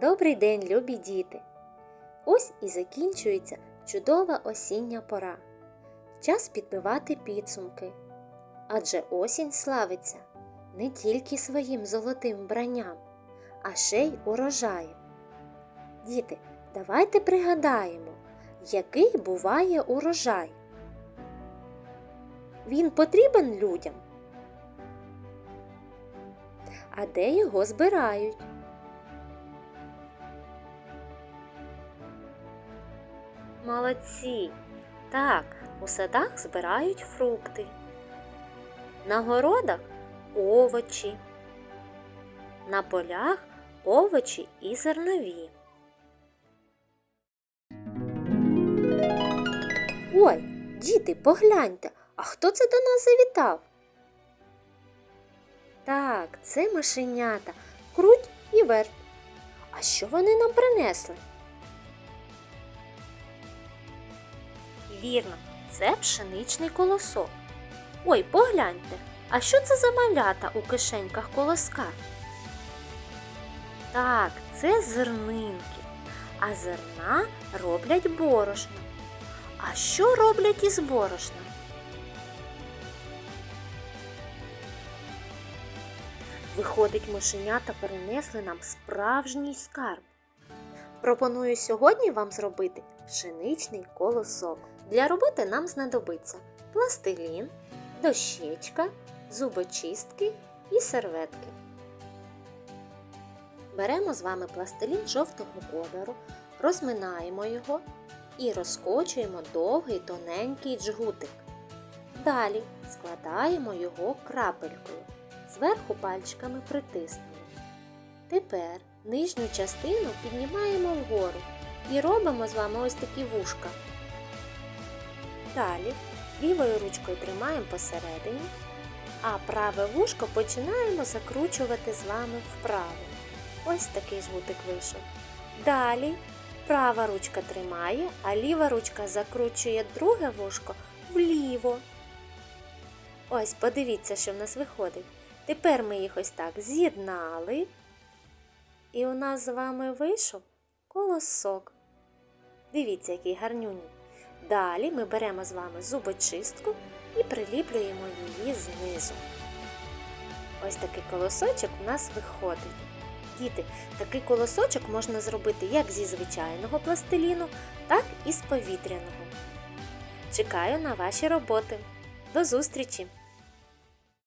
Добрий день, любі діти! Ось і закінчується чудова осіння пора. Час підбивати підсумки. Адже осінь славиться не тільки своїм золотим вбранням, а ще й урожаєм. Діти, давайте пригадаємо, який буває урожай. Він потрібен людям. А де його збирають? Молодці! Так, у садах збирають фрукти. На городах овочі. На полях овочі і зернові. Ой, діти, погляньте, а хто це до нас завітав? Так, це машенята, круть і верть. А що вони нам принесли? Вірно, це пшеничний колосок. Ой, погляньте, а що це за малята у кишеньках колоска? Так, це зернинки, а зерна роблять борошно. А що роблять із борошна? Виходить, мишенята перенесли нам справжній скарб. Пропоную сьогодні вам зробити пшеничний колосок. Для роботи нам знадобиться пластилін, дощечка, зубочистки і серветки. Беремо з вами пластилін жовтого кольору, розминаємо його і розкочуємо довгий тоненький джгутик. Далі складаємо його крапелькою, зверху пальчиками притиснемо. Тепер нижню частину піднімаємо вгору і робимо з вами ось такі вушка. Далі лівою ручкою тримаємо посередині, а праве вушко починаємо закручувати з вами вправо. Ось такий жгутик вийшов. Далі права ручка тримає, а ліва ручка закручує друге вушко вліво. Ось, подивіться, що в нас виходить. Тепер ми їх ось так з'єднали. І у нас з вами вийшов колосок. Дивіться, який гарнюній. Далі ми беремо з вами зубочистку і приліплюємо її знизу. Ось такий колосочок у нас виходить. Діти, такий колосочок можна зробити як зі звичайного пластиліну, так і з повітряного. Чекаю на ваші роботи. До зустрічі!